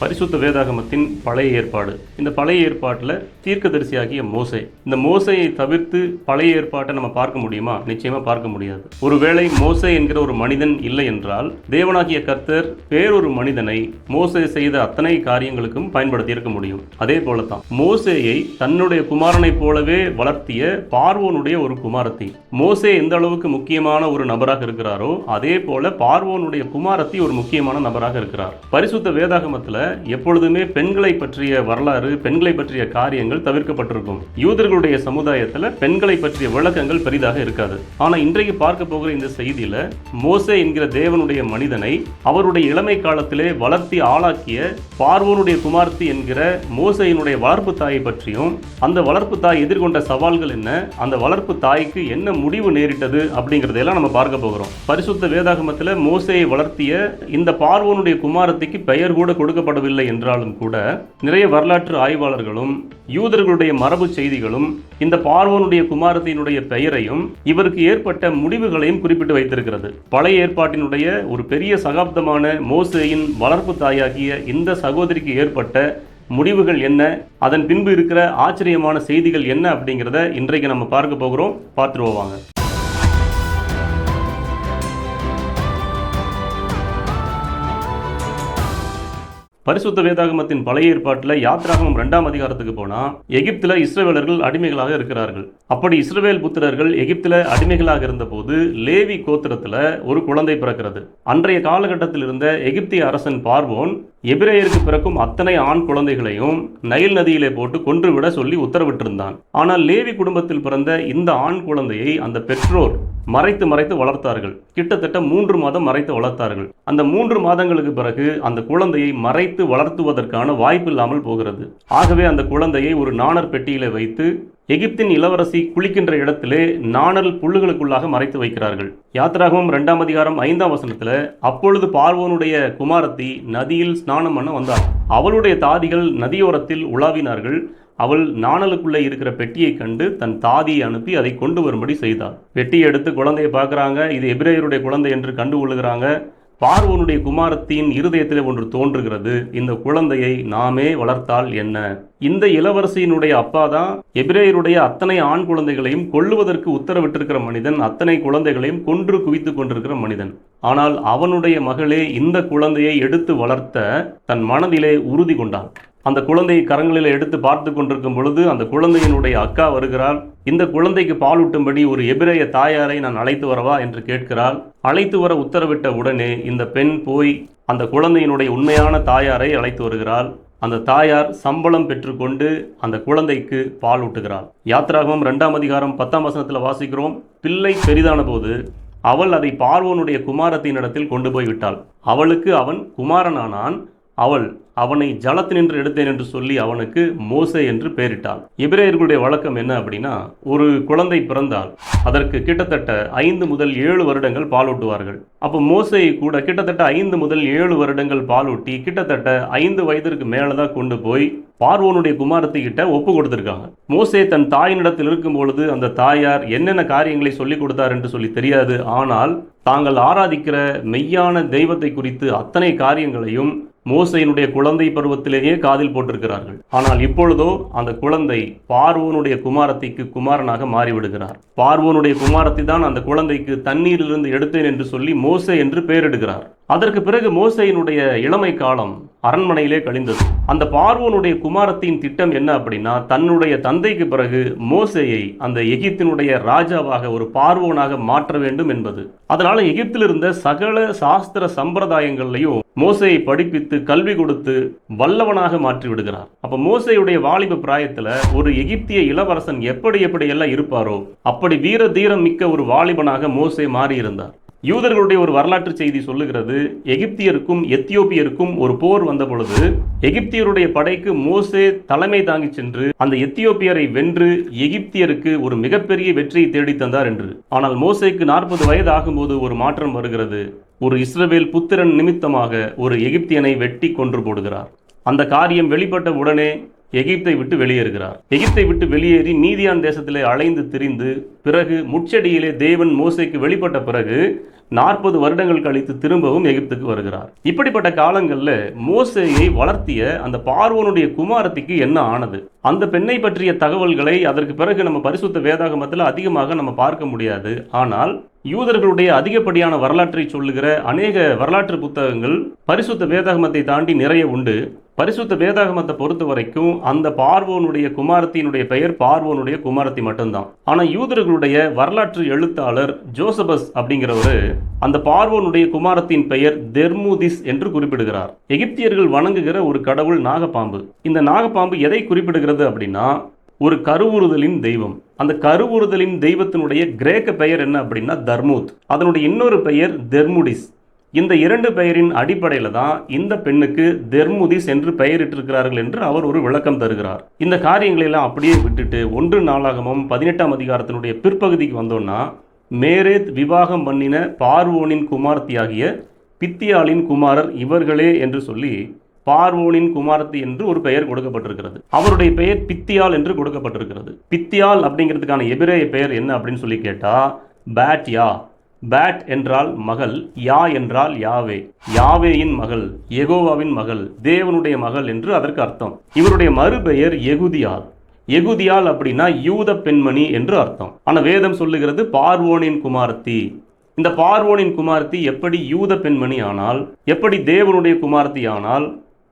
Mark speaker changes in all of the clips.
Speaker 1: பரிசுத்த வேதாகமத்தின் பழைய ஏற்பாடு. இந்த பழைய ஏற்பாட்டில் தீர்க்கதரிசியாகிய மோசை. இந்த மோசையை தவிர்த்து பழைய ஏற்பாட்டை நம்ம பார்க்க முடியுமா? நிச்சயமா பார்க்க முடியாது. ஒருவேளை மோசை என்கிற ஒரு மனிதன் இல்லை என்றால் தேவனாகிய கர்த்தர் வேறொரு மனிதனை மோசை செய்த அத்தனை காரியங்களுக்கும் பயன்படுத்தி இருக்க முடியும். அதே போலதான் மோசையை தன்னுடைய குமாரனைப் போலவே வளர்த்திய பார்வோனுடைய ஒரு குமாரத்தி. மோசே எந்த அளவுக்கு முக்கியமான ஒரு நபராக இருக்கிறாரோ அதே போல பார்வோனுடைய குமாரத்தி ஒரு முக்கியமான நபராக இருக்கிறார். பரிசுத்த வேதாகமத்தில் எப்பொழுதுமே பெண்களை பற்றிய வரலாறு பெண்களை பற்றிய காரியங்கள் தவிர்க்கப்பட்டிருக்கும். யூதர்களுடைய சமுதாயத்தில் பெண்களை பற்றிய விளக்கங்கள் பெரிதாக இருக்காது. ஆனால் இன்றைக்கு பார்க்க போகிற இந்த செய்தியில் மோசே என்கிற தேவனுடைய மனிதனை அவருடைய இளமை காலத்திலே வளர்த்தி ஆளாக்கிய பார்வோனுடைய குமார்த்தி என்கிற மோசையினுடைய வளர்ப்பு தாயை பற்றியும் அந்த வளர்ப்பு தாய் எதிர்கொண்ட சவால்கள் என்ன அந்த வளர்ப்பு தாய்க்கு என்ன முடிவு நேரிட்டது அப்படிங்கிறதையெல்லாம் நம்ம பார்க்க போகிறோம். பரிசுத்த வேதாகமத்தில் மோசையை வளர்த்திய இந்த பார்வோனுடைய குமாரத்திக்கு பெயர் கூட கொடுக்கப்பட்ட காணப்படவில்லை என்றாலும் கூட நிறைய வரலாற்று ஆய்வாளர்களும் யூதர்களுடைய மரபு செய்திகளும் இந்த பார்வோனுடைய குமாரத்தினுடைய பெயரையும் இவருக்கு ஏற்பட்ட முடிவுகளையும் குறிப்பிட்டு வைத்திருக்கிறது. பழைய ஏற்பாட்டினுடைய ஒரு பெரிய சகாப்தமான மோசேயின் வளர்ப்பு தாயாகிய இந்த சகோதரிக்கு ஏற்பட்ட முடிவுகள் என்ன? அதன் பின்பு இருக்கிற ஆச்சரியமான செய்திகள் என்ன அப்படிங்கிறத இன்றைக்கு நம்ம பார்க்க போகிறோம். பார்த்துட்டு பரிசுத்த வேதாகமத்தின் பழைய ஏற்பாட்டில் யாத்ராகமம் ரெண்டாம் அதிகாரத்துக்கு போனால் எகிப்தில் இஸ்ரவேலர்கள் அடிமைகளாக இருக்கிறார்கள். அப்படி இஸ்ரவேல் புத்திரர்கள் எகிப்தில் அடிமைகளாக இருந்தபோது லேவி கோத்திரத்தில் ஒரு குழந்தை பிறக்கிறது. அன்றைய காலகட்டத்தில் இருந்த எகிப்திய அரசன் பார்வோன் எபிரேயருக்கு பிறக்கும் அத்தனை ஆண் குழந்தைகளையும் நைல் நதியிலே போட்டு கொன்றுவிட சொல்லி உத்தரவிட்டிருந்தான். ஆனால் லேவி குடும்பத்தில் பிறந்த இந்த ஆண் குழந்தையை அந்த பெற்றோர் மறைத்து மறைத்து வளர்த்தார்கள். கிட்டத்தட்ட மூன்று மாதம் மறைத்து வளர்த்தார்கள். அந்த மூன்று மாதங்களுக்கு பிறகு அந்த குழந்தையை மறைத்து வளர்த்துவதற்கான வாய்ப்பு இல்லாமல் போகிறது. ஆகவே அந்த குழந்தையை ஒரு நாணர் பெட்டியில வைத்து எகிப்தின் இளவரசி குளிக்கின்ற இடத்திலே நாணல் புல்லுகளுக்குள்ளாக மறைத்து வைக்கிறார்கள். யாத்திராகவும் ரெண்டாம் அதிகாரம் ஐந்தாம் வசனத்தில் அப்பொழுது பார்வோனுடைய குமாரத்தி நதியில் ஸ்நானம் பண்ண வந்தாள். அவளுடைய தாதிகள் நதியோரத்தில் உலாவினார்கள். அவள் நாணலுக்குள்ளே இருக்கிற பெட்டியை கண்டு தன் தாதியை அனுப்பி அதை கொண்டு வரும்படி செய்தாள். பெட்டியை எடுத்து குழந்தையை பார்க்குறாங்க. இது எபிரேயருடைய குழந்தை என்று கண்டு கொள்ளுகிறாங்க. பார்வனுடைய குமாரத்தின் இருதயத்திலே ஒன்று தோன்றுகிறது. இந்த குழந்தையை நாமே வளர்த்தால் என்ன? இந்த இளவரசியினுடைய அப்பா தான் எபிரேயருடைய அத்தனை ஆண் குழந்தைகளையும் கொள்ளுவதற்கு உத்தரவிட்டிருக்கிற மனிதன் அத்தனை குழந்தைகளையும் கொன்று குவித்து கொண்டிருக்கிற மனிதன். ஆனால் அவனுடைய மகளே இந்த குழந்தையை எடுத்து வளர்த்த தன் மனதிலே உறுதி கொண்டான் அந்த குழந்தையை கரங்களில் எடுத்து பார்த்து கொண்டிருக்கும் பொழுது அந்த குழந்தையினுடைய அக்கா வருகிறாள். இந்த குழந்தைக்கு பாலூட்டும்படி ஒரு எபிரேய தாயாரை நான் அழைத்து வரவா என்று கேட்கிறாள். அழைத்து வர உத்தரவிட்ட உடனே இந்த பெண் போய் அந்த குழந்தையினுடைய உண்மையான தாயாரை அழைத்து வருகிறாள். அந்த தாயார் சம்பளம் பெற்றுக்கொண்டு அந்த குழந்தைக்கு பால் ஊட்டுகிறாள். யாத்ராகமம் ரெண்டாம் அதிகாரம் பத்தாம் வசனத்தில் வாசிக்கிறோம். பிள்ளை பெரிதான போது அவள் அதை பார்வோனுடைய குமாரத்தினிடத்தில் கொண்டு போய் விட்டாள். அவளுக்கு அவன் குமாரனானான். அவள் அவனை ஜலத்தினின்று எடுத்தேன் என்று சொல்லி அவனுக்கு மோசே என்று பெயரிட்டாள். எபிரேயர்களுடைய வழக்கம் என்ன அப்படின்னா ஒரு குழந்தை பிறந்தால் அதற்கு கிட்டத்தட்ட ஐந்து முதல் ஏழு வருடங்கள் பாலூட்டுவார்கள் அப்போ மோசையை கூட கிட்டத்தட்ட ஐந்து முதல் ஏழு வருடங்கள் பாலூட்டி கிட்டத்தட்ட ஐந்து வயதிற்கு மேலே தான் கொண்டு போய் பார்வோனுடைய குமாரத்தை கிட்ட ஒப்பு கொடுத்துருக்காங்க. மோசே தன் தாயினிடத்தில் இருக்கும் பொழுது அந்த தாயார் என்னென்ன காரியங்களை சொல்லிக் கொடுத்தார் என்று சொல்லி தெரியாது. ஆனால் தாங்கள் ஆராதிக்கிற மெய்யான தெய்வத்தை குறித்து அத்தனை காரியங்களையும் மோசையினுடைய குழந்தை பருவத்திலேயே காதில் போட்டிருக்கிறார்கள். ஆனால் இப்பொழுதோ அந்த குழந்தை பார்வோனுடைய குமாரத்தைக்கு குமாரனாக மாறிவிடுகிறார். பார்வோனுடைய குமாரத்தை தான் அந்த குழந்தைக்கு தண்ணீரிலிருந்து எடுத்தேன் என்று சொல்லி மோசை என்று பெயரிடுகிறார். அதற்கு பிறகு மோசையினுடைய இளமை காலம் அரண்மனையிலே கழிந்தது. அந்த பார்வோனுடைய குமாரத்தின் திட்டம் என்ன அப்படின்னா தன்னுடைய தந்தைக்கு பிறகு மோசையை அந்த எகிப்தினுடைய ராஜாவாக ஒரு பார்வோனாக மாற்ற வேண்டும் என்பது. அதனால எகிப்தில் இருந்த சகல சாஸ்திர சம்பிரதாயங்கள்லையும் மோசையை படிப்பித்து கல்வி கொடுத்து வல்லவனாக மாற்றி விடுகிறார். அப்ப மோசையுடைய வாலிப பிராயத்துல ஒரு எகிப்திய இளவரசன் எப்படி எப்படி எல்லாம் இருப்பாரோ அப்படி வீர தீரம் மிக்க ஒரு வாலிபனாக மோசே மாறியிருந்தார். யூதர்களுடைய ஒரு வரலாற்று செய்தி சொல்லுகிறது எகிப்தியருக்கும் எத்தியோப்பியருக்கும் ஒரு போர் வந்த பொழுது எகிப்தியருடைய படைக்கு மோசே தலைமை தாங்கி சென்று அந்த எத்தியோப்பியரை வென்று எகிப்தியருக்கு ஒரு மிகப்பெரிய வெற்றியை தேடி தந்தார் என்று. ஆனால் மோசேக்கு நாற்பது வயது ஆகும்போது ஒரு மாற்றம் வருகிறது. ஒரு இஸ்ரவேல் புத்திரன் நிமித்தமாக ஒரு எகிப்தியனை வெட்டி கொன்று போடுகிறார். அந்த காரியம் வெளிப்பட்ட உடனே எகிப்தை விட்டு வெளியேறுகிறார். எகிப்தை விட்டு வெளியேறி மீதியான் தேசத்திலே அலைந்து திரிந்து பிறகு முட்செடியிலே தேவன் மோசைக்கு வெளிப்பட்ட பிறகு நாற்பது வருடங்கள் கழித்து திரும்பவும் எகிப்துக்கு வருகிறார். இப்படிப்பட்ட காலங்களில் மோசையை வளர்த்திய அந்த பார்வோனுடைய குமாரத்திக்கு என்ன ஆனது? அந்த பெண்ணை பற்றிய தகவல்களை அதற்கு பிறகு நம்ம பரிசுத்த வேதாகமத்தில் அதிகமாக நம்ம பார்க்க முடியாது. ஆனால் யூதர்களுடைய அதிகப்படியான வரலாற்றை சொல்லுகிற அநேக வரலாற்று புத்தகங்கள் பரிசுத்த வேதாகமத்தை தாண்டி நிறைய உண்டு. பரிசுத்த வேதாகமத்தை பொறுத்த வரைக்கும் அந்த பார்வோனுடைய குமாரத்தினுடைய பெயர் பார்வோனுடைய குமாரத்தி மட்டும்தான். ஆனால் யூதர்களுடைய வரலாற்று எழுத்தாளர் ஜோசபஸ் அப்படிங்கிறவர் அந்த பார்வோனுடைய குமாரத்தின் பெயர் தெர்முதிஸ் என்று குறிப்பிடுகிறார். எகிப்தியர்கள் வணங்குகிற ஒரு கடவுள் நாகப்பாம்பு. இந்த நாகப்பாம்பு எதை குறிப்பிடுகிறது அப்படின்னா ஒரு கருவுறுதலின் தெய்வம். அந்த கருவுறுதலின் தெய்வத்தினுடைய கிரேக்க பெயர் என்ன அப்படின்னா தர்மூத். அதனுடைய இன்னொரு பெயர் தெர்முடிஸ். இந்த இரண்டு பெயரின் அடிப்படையில் தான் இந்த பெண்ணுக்கு தெர்முதிஸ் என்று பெயரிட்டிருக்கிறார்கள் என்று அவர் ஒரு விளக்கம் தருகிறார். இந்த காரியங்களை எல்லாம் அப்படியே விட்டுட்டு ஒன்று நாளாகமும் பதினெட்டாம் அதிகாரத்தினுடைய பிற்பகுதிக்கு வந்தோம்னா மேரேத் விவாகம் பண்ணின பார்வோனின் குமார்த்தியாகிய பித்தியாளின் குமாரர் இவர்களே என்று சொல்லி பார்வோனின் குமாரத்தி என்று ஒரு பெயர் கொடுக்கப்பட்டிருக்கிறது. அவருடைய பெயர் பித்தியால் என்று கொடுக்கப்பட்டிருக்கிறது. பித்தியால் அப்படிங்கிறதுக்கான எபிரேய பெயர் என்ன அப்படின்னு சொல்லி கேட்டால் பேட்யா. பேட் என்றால் மகள் யா என்றால் யாவே. யாவேயின் மகள் எகோவாவின் மகள் தேவனுடைய மகள் என்று அதற்கு அர்த்தம். இவருடைய மறுபெயர் எகுதியால் எகுதியால் அப்படின்னா யூத பெண்மணி என்று அர்த்தம். ஆனால் வேதம் சொல்லுகிறது பார்வோனின் குமாரத்தி. இந்த பார்வோனின் குமாரத்தி எப்படி யூத பெண்மணி ஆனால் எப்படி தேவனுடைய குமார்த்தி ஆனால்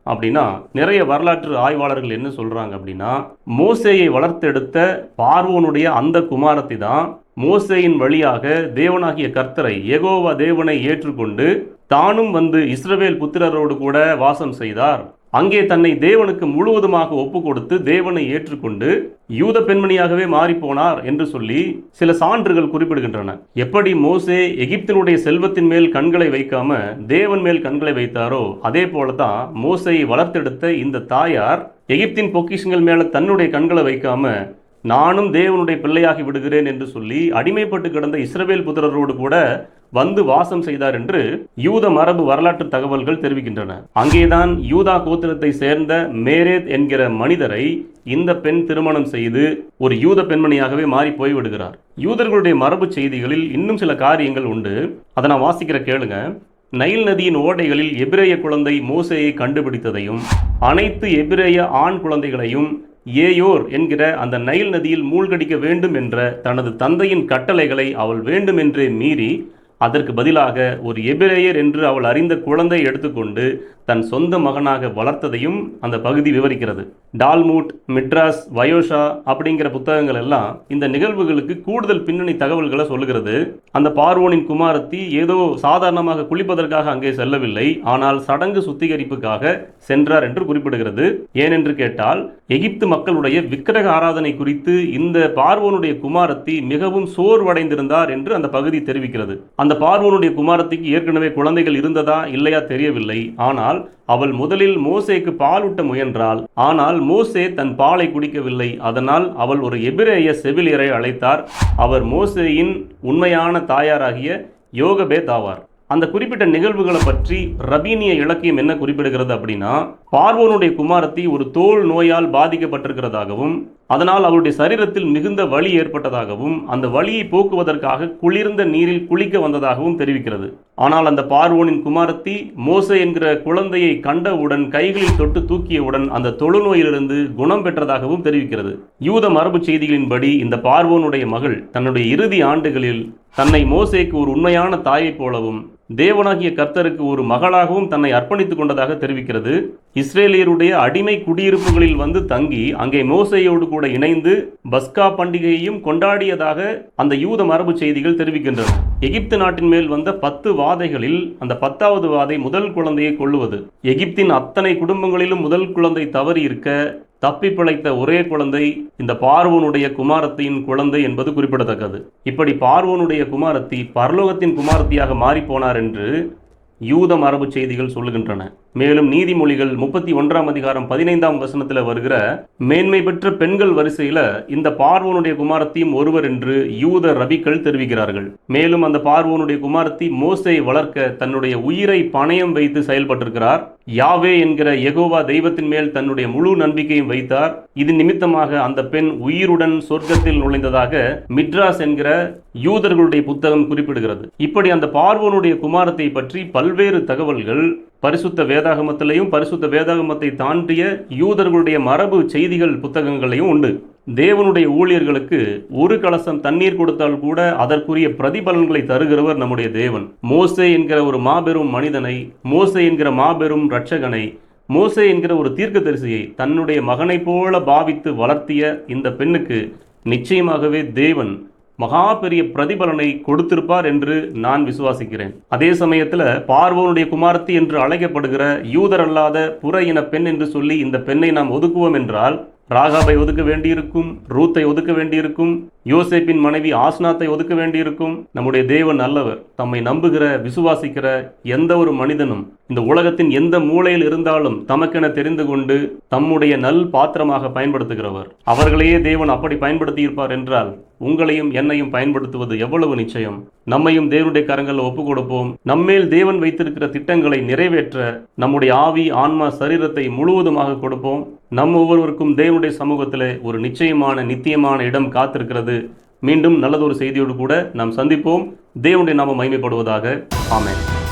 Speaker 1: அப்படின்னா நிறைய வரலாற்று ஆய்வாளர்கள் என்ன சொல்றாங்க அப்படின்னா மோசேயை வளர்த்தெடுத்த பார்வோனுடைய அந்த குமாரத்தி தான் மோசேயின் வழியாக தேவனாகிய கர்த்தரை எகோவா தேவனை ஏற்றுக்கொண்டு தானும் வந்து இஸ்ரவேல் புத்திரரோடு கூட வாசம் செய்தார். அங்கே தன்னை தேவனுக்கு முழுவதுமாக ஒப்பு கொடுத்து தேவனை ஏற்றுக்கொண்டு யூத பெண்மணியாகவே மாறிப்போனார் என்று சொல்லி சில சான்றுகள் குறிப்பிடுகின்றன. எப்படி மோசே எகிப்தினுடைய செல்வத்தின் மேல் கண்களை வைக்காம தேவன் மேல் கண்களை வைத்தாரோ அதே போலதான் மோசையை வளர்த்தெடுத்த இந்த தாயார் எகிப்தின் பொக்கிஷங்கள் மேல தன்னுடைய கண்களை வைக்காம நானும் தேவனுடைய பிள்ளையாகி விடுகிறேன் என்று சொல்லி அடிமைப்பட்டு கிடந்த இஸ்ரவேல் புத்திரரோடு கூட வந்து வாசம் செய்தார் என்று யூத மரபு வரலாற்று தகவல்கள் தெரிவிக்கின்றன. அங்கேதான் யூதா கோத்திரத்தை சேர்ந்த மேரேத் என்கிற மனிதரை இந்த பெண் திருமணம் செய்து ஒரு யூத பெண்மணியாகவே மாறி போய் விடுகிறார். யூதர்களுடைய மரபு செய்திகளில் இன்னும் சில காரியங்கள் உண்டு. அதை நான் வாசிக்கிற கேளுங்க. நைல் நதியின் ஓடைகளில் எபிரேய குழந்தை மோசையை கண்டுபிடித்ததையும் அனைத்து எபிரேய ஆண் குழந்தைகளையும் ஏயோர் என்கிற அந்த நைல் நதியில் மூழ்கடிக்க வேண்டும் என்ற தனது தந்தையின் கட்டளைகளை அவள் வேண்டுமென்றே மீறி அதற்கு பதிலாக ஒரு எபிரேயர் என்று அவள் அறிந்த குழந்தை எடுத்துக்கொண்டு தன் சொந்த மகனாக வளர்த்ததையும் அந்த பகுதி விவரிக்கிறது. டால்மூட் மிட்ராஸ் வயோஷா அப்படிங்கிற புத்தகங்கள் எல்லாம் இந்த நிகழ்வுகளுக்கு கூடுதல் பின்னணி தகவல்களை சொல்லுகிறது. அந்த பார்வோனின் குமாரத்தி ஏதோ சாதாரணமாக குளிப்பதற்காக அங்கே செல்லவில்லை. ஆனால் சடங்கு சுத்திகரிப்புக்காக சென்றார் என்று குறிப்பிடுகிறது. ஏனென்று கேட்டால் எகிப்து மக்களுடைய விக்கிரக ஆராதனை குறித்து இந்த பார்வோனுடைய குமாரத்தி மிகவும் சோர்வடைந்திருந்தார் என்று அந்த பகுதி தெரிவிக்கிறது. அந்த பார்வோனுடைய குமாரத்திக்கு ஏற்கனவே குழந்தைகள் இருந்ததா இல்லையா தெரியவில்லை. ஆனால் ஆனால் அவள் முதலில் மோசேக்கு பாலூட்ட முயன்றாள். ஆனால் மோசே தன் பாலை குடிக்கவில்லை. அதனால் அவள் ஒரு எபிரேய செவிலியரை அழைத்தார். அவர் மோசேயின் உண்மையான தாயாராகிய யோகபேத் ஆவார். அந்த குறிப்பிட்ட நிகழ்வுகளை பற்றி ரபீனிய இலக்கியம் என்ன குறிப்பிடுகிறது அப்படின்னா பார்வோனுடைய குமாரத்தி ஒரு தோல் நோயால் பாதிக்கப்பட்டிருக்கிறதாகவும் அதனால் அவருடைய சரீரத்தில் மிகுந்த வலி ஏற்பட்டதாகவும் அந்த வலியை போக்குவதற்காக குளிர்ந்த நீரில் குளிக்க வந்ததாகவும் தெரிவிக்கிறது. ஆனால் அந்த பார்வோனின் குமாரத்தி மோசை என்கிற குழந்தையை கண்டவுடன் கைகளில் தொட்டு தூக்கியவுடன் அந்த தொழுநோயிலிருந்து குணம் பெற்றதாகவும் தெரிவிக்கிறது. யூத மரபு செய்திகளின்படி இந்த பார்வோனுடைய மகள் தன்னுடைய இறுதி ஆண்டுகளில் தன்னை மோசேக்கு ஒரு உண்மையான தாயைப் போலவும் தேவனாகிய கர்த்தருக்கு ஒரு மகளாகவும் தன்னை அர்ப்பணித்துக் கொண்டதாக தெரிவிக்கிறது. இஸ்ரேலியருடைய அடிமை குடியிருப்புகளில் வந்து தங்கி அங்கே மோசையோடு கூட இணைந்து பஸ்கா பண்டிகையையும் கொண்டாடியதாக அந்த யூத மரபு செய்திகள் தெரிவிக்கின்றன. எகிப்து நாட்டின் மேல் வந்த பத்து வாதைகளில் அந்த பத்தாவது வாதை முதல் குழந்தையை கொள்ளுவது எகிப்தின் அத்தனை குடும்பங்களிலும் முதல் குழந்தை தவறி இருக்க தப்பி பிழைத்த ஒரே குழந்தை இந்த பார்வோனுடைய குமாரத்தியின் குழந்தை என்பது குறிப்பிடத்தக்கது. இப்படி பார்வோனுடைய குமாரத்தி பரலோகத்தின் குமாரத்தியாக மாறிப்போனார் என்று யூத மரபு செய்திகள் சொல்லுகின்றன. மேலும் நீதிமொழிகள் முப்பத்தி ஒன்றாம் அதிகாரம் பதினைந்தாம் வசனத்தில் வருகிற மேன்மை பெற்ற பெண்கள் வரிசையில இந்த பார்வோனுடைய குமாரத்தையும் ஒருவர் என்று யூத ரபிக்கள் தெரிவிக்கிறார்கள். மேலும் அந்த பார்வோனுடைய குமாரத்தி மோசை வளர்க்க தன்னுடைய உயிரை பணயம் வைத்து செயல்பட்டிருக்கிறார். யாவே என்கிற எகோவா தெய்வத்தின் மேல் தன்னுடைய முழு நம்பிக்கையும் வைத்தார். இது நிமித்தமாக அந்த பெண் உயிருடன் சொர்க்கத்தில் நுழைந்ததாக மிட்ராஸ் என்கிற யூதர்களுடைய புத்தகம் குறிப்பிடுகிறது. இப்படி அந்த பார்வோனுடைய குமாரத்தை பற்றி பல்வேறு தகவல்கள் பரிசுத்த வேதாகமத்திலையும் பரிசுத்த வேதாகமத்தை தாண்டிய யூதர்களுடைய மரபு செய்திகள் புத்தகங்களையும் உண்டு. தேவனுடைய ஊழியர்களுக்கு ஒரு கலசம் தண்ணீர் கொடுத்தால் கூட அதற்குரிய பிரதிபலன்களை தருகிறவர் நம்முடைய தேவன். மோசே என்கிற ஒரு மாபெரும் மனிதனை மோசே என்கிற மாபெரும் ரட்சகனை மோசே என்கிற ஒரு தீர்க்கதரிசியை தன்னுடைய மகனைப் போல பாவித்து வளர்த்திய இந்த பெண்ணுக்கு நிச்சயமாகவே தேவன் மகா பெரிய பிரதிபலனை கொடுத்திருப்பார் என்று நான் விசுவாசிக்கிறேன். அதே சமயத்தில் பார்வோனுடைய குமாரத்தி என்று அழைக்கப்படுகிற யூதர் அல்லாத புற இன பெண் என்று சொல்லி இந்த பெண்ணை நாம் ஒதுக்குவோம் என்றால் ராகாபை ஒதுக்க வேண்டியிருக்கும் ரூத்தை ஒதுக்க வேண்டியிருக்கும் யோசேப்பின் மனைவி ஆஸ்னாத்தை ஒதுக்க வேண்டியிருக்கும் நம்முடைய தேவன் நல்லவர் தம்மை நம்புகிற விசுவாசிக்கிற எந்த ஒரு மனிதனும் இந்த உலகத்தின் எந்த மூலையில் இருந்தாலும் தமக்கென தெரிந்து கொண்டு தம்முடைய நல் பாத்திரமாக பயன்படுத்துகிறவர். அவர்களையே தேவன் அப்படி பயன்படுத்தி இருப்பார் என்றால் உங்களையும் என்னையும் பயன்படுத்துவது எவ்வளவு நிச்சயம்? நம்மையும் தேவனுடைய கரங்களில் ஒப்பு கொடுப்போம் நம்மேல் தேவன் வைத்திருக்கிற திட்டங்களை நிறைவேற்ற நம்முடைய ஆவி ஆன்மா சரீரத்தை முழுவதுமாக கொடுப்போம். நம் ஒவ்வொருவருக்கும் தேவனுடைய சமூகத்தில் ஒரு நிச்சயமான நித்தியமான இடம் காத்திருக்கிறது. மீண்டும் நல்லதொரு செய்தியோடு கூட நாம் சந்திப்போம். தேவனுடைய நாம மகிமைப்படுவதாக. ஆமேன்.